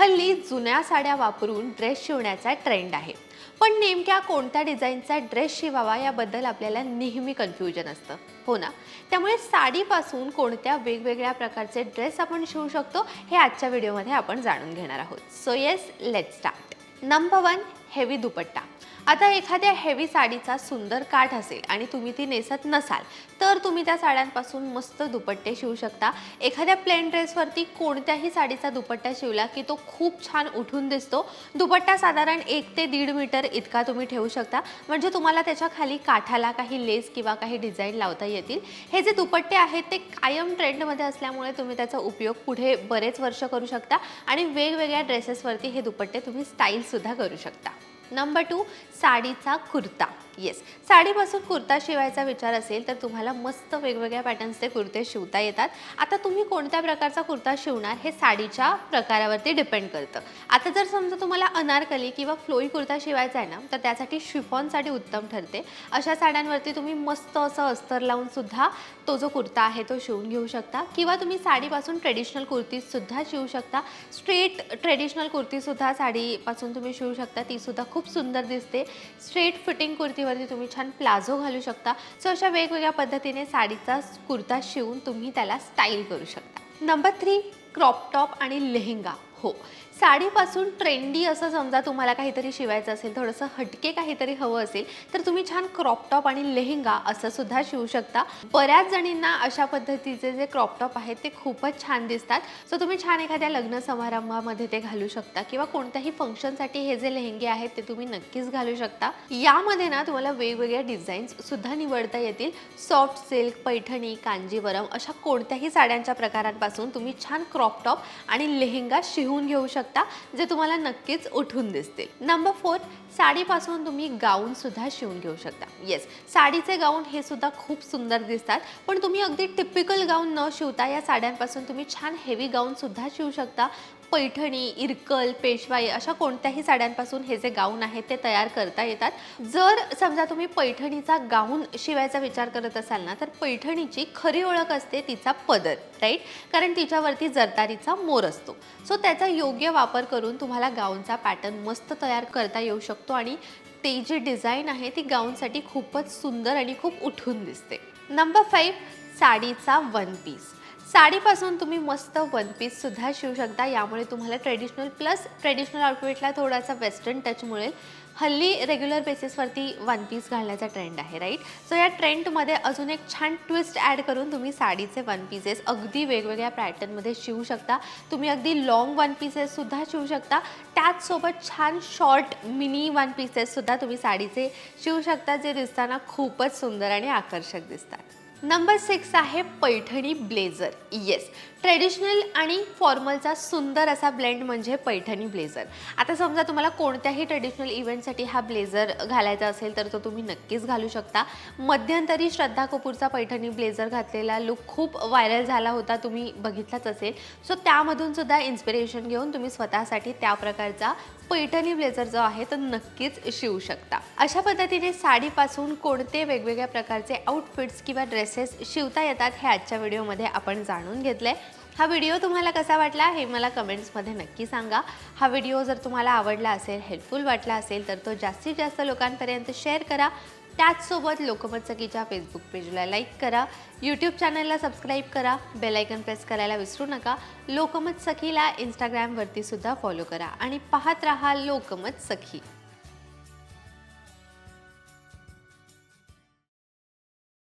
हल्ली जुन्या साड्या वापरून ड्रेस शिवण्याचा ट्रेंड आहे. पण नेमक्या कोणत्या डिझाईनचा ड्रेस शिवावा याबद्दल आपल्याला नेहमी कन्फ्युजन असतं. हो ना? त्यामुळे साडीपासून कोणत्या वेगवेगळ्या प्रकारचे ड्रेस आपण शिवू शकतो हे आजच्या व्हिडिओमध्ये आपण जाणून घेणार आहोत. So yes let start number one heavy dupatta. आता एखाद्या हेवी साडीचा सुंदर काठ असेल आणि तुम्ही ती नेसत नसाल तर तुम्ही त्या साड्यांपासून मस्त दुपट्टे शिवू शकता. एखाद्या प्लेन ड्रेसवरती कोणत्याही साडीचा दुपट्टा शिवला की तो खूप छान उठून दिसतो. दुपट्टा साधारण एक ते दीड मीटर इतका तुम्ही ठेवू शकता. म्हणजे तुम्हाला त्याच्याखाली काठाला काही लेस किंवा काही डिझाईन लावता येतील. हे जे दुपट्टे आहेत ते कायम ट्रेंडमध्ये असल्यामुळे तुम्ही त्याचा उपयोग पुढे बरेच वर्ष करू शकता आणि वेगवेगळ्या ड्रेसेसवरती हे दुपट्टे तुम्ही स्टाईलसुद्धा करू शकता. नंबर टू साडीचा कुर्ता. येस साडीपासून कुर्ता शिवायचा विचार असेल तर तुम्हाला मस्त वेगवेगळ्या पॅटर्न्सचे कुर्ते शिवता येतात. आता तुम्ही कोणत्या प्रकारचा कुर्ता शिवणार हे साडीच्या प्रकारावरती डिपेंड करतं. आता जर समजा तुम्हाला अनारकली किंवा फ्लोई कुर्ता शिवायचा आहे ना तर त्यासाठी शिफॉन साडी उत्तम ठरते. अशा साड्यांवरती तुम्ही मस्त असं अस्तर लावून सुद्धा तो जो कुर्ता आहे तो शिवून घेऊ शकता. किंवा तुम्ही साडीपासून ट्रेडिशनल कुर्तीसुद्धा शिवू शकता. स्ट्रेट ट्रेडिशनल कुर्तीसुद्धा साडीपासून तुम्ही शिवू शकता. तीसुद्धा खूप सुंदर दिसते. स्ट्रेट फिटिंग साडीवरती तुम्ही छान प्लाझो घालू शकता. सो अशा वेगवेगळ्या पद्धतीने साडीचा कुर्ता शिवून तुम्ही त्याला स्टाईल करू शकता. नंबर थ्री क्रॉप टॉप आणि लेहंगा. हो. साडीपासून ट्रेंडी असं समजा तुम्हाला काहीतरी शिवायचं असेल थोडंसं हटके काहीतरी हवं असेल तर तुम्ही छान क्रॉपटॉप आणि लेहंगा असं सुद्धा शिवू शकता. बऱ्याच जणींना अशा पद्धतीचे जे क्रॉपटॉप आहेत ते खूपच छान दिसतात. सो तुम्ही छान एखाद्या लग्न समारंभामध्ये ते घालू शकता किंवा कोणत्याही फंक्शनसाठी हे जे लेहंगे आहेत ते तुम्ही नक्कीच घालू शकता. यामध्ये ना तुम्हाला वेगवेगळ्या डिझाईन्स सुद्धा निवडता येतील. सॉफ्ट सिल्क पैठणी कांजीवरम अशा कोणत्याही साड्यांच्या प्रकारांपासून तुम्ही छान क्रॉप टॉप आणि लेहंगा लिहून घेऊ शकता जे तुम्हाला नक्कीच उठून दिसतील. नंबर फोर साडीपासून तुम्ही गाऊन सुद्धा शिवून घेऊ शकता. येस साडीचे गाऊन हे सुद्धा खूप सुंदर दिसतात पण तुम्ही अगदी टिपिकल गाऊन न शिवता या साड्यांपासून तुम्ही छान हेवी गाऊन सुद्धा शिवू शकता. पैठणी इरकल पेशवाई अशा कोणत्याही साड्यांपासून हे जे गाऊन आहेत ते तयार करता येतात. जर समजा तुम्ही पैठणीचा गाऊन शिवायचा विचार करत असाल ना तर पैठणीची खरी ओळख असते तिचा पदर राईट कारण तिच्यावरती जरतारीचा मोर असतो. सो त्याचा योग्य वापर करून तुम्हाला गाऊनचा पॅटर्न मस्त तयार करता येऊ शकतो आणि ते जी डिझाईन आहे ती गाऊनसाठी खूपच सुंदर आणि खूप उठून दिसते. नंबर फाईव्ह साडीचा वन पीस साडीपासून तुम्ही मस्त वन पीससुद्धा शिवू शकता. यामुळे तुम्हाला ट्रेडिशनल प्लस ट्रेडिशनल आउटफिटला थोडासा वेस्टर्न टच मिळेल. हल्ली रेग्युलर बेसिसवरती वन पीस घालण्याचा ट्रेंड आहे राईट सो या ट्रेंडमध्ये अजून एक छान ट्विस्ट ॲड करून तुम्ही साडीचे वन पीसेस अगदी वेगवेगळ्या पॅटर्नमध्ये शिवू शकता. तुम्ही अगदी लॉंग वन पीसेससुद्धा शिवू शकता. त्याचसोबत छान शॉर्ट मिनी वन पीसेससुद्धा तुम्ही साडीचे शिवू शकता जे दिसताना खूपच सुंदर आणि आकर्षक दिसतात. नंबर सिक्स आहे पैठणी ब्लेझर. येस ट्रेडिशनल आणि फॉर्मलचा सुंदर असा ब्लेंड म्हणजे पैठणी ब्लेझर. आता समजा तुम्हाला कोणत्याही ट्रेडिशनल इव्हेंटसाठी हा ब्लेझर घालायचा असेल तर तो तुम्ही नक्कीच घालू शकता. मध्यंतरी श्रद्धा कपूरचा पैठणी ब्लेझर घातलेला लुक खूप व्हायरल झाला होता तुम्ही बघितलाच असेल. सो त्यामधून सुद्धा इन्स्पिरेशन घेऊन तुम्ही स्वतःसाठी त्या प्रकारचा पैठणी ब्लेझर जो आहे तो नक्कीच शिवू शकता. अशा पद्धतीने साडीपासून कोणते वेगवेगळ्या प्रकारचे आउटफिट्स किंवा ड्रेस ड्रेसेस शिवता येतात हे आजच्या व्हिडिओमध्ये आपण जाणून घेतलंय. हा व्हिडिओ तुम्हाला कसा वाटला हे मला कमेंट्समध्ये नक्की सांगा. हा व्हिडिओ जर तुम्हाला आवडला असेल हेल्पफुल वाटला असेल तर तो जास्तीत जास्त लोकांपर्यंत शेअर करा. त्याचसोबत लोकमत सखीच्या फेसबुक पेजला लाईक करा. यूट्यूब चॅनलला सबस्क्राईब करा. बेलायकन प्रेस करायला विसरू नका. लोकमत सखीला इंस्टाग्रामवरती सुद्धा फॉलो करा. आणि पाहत राहा लोकमत सखी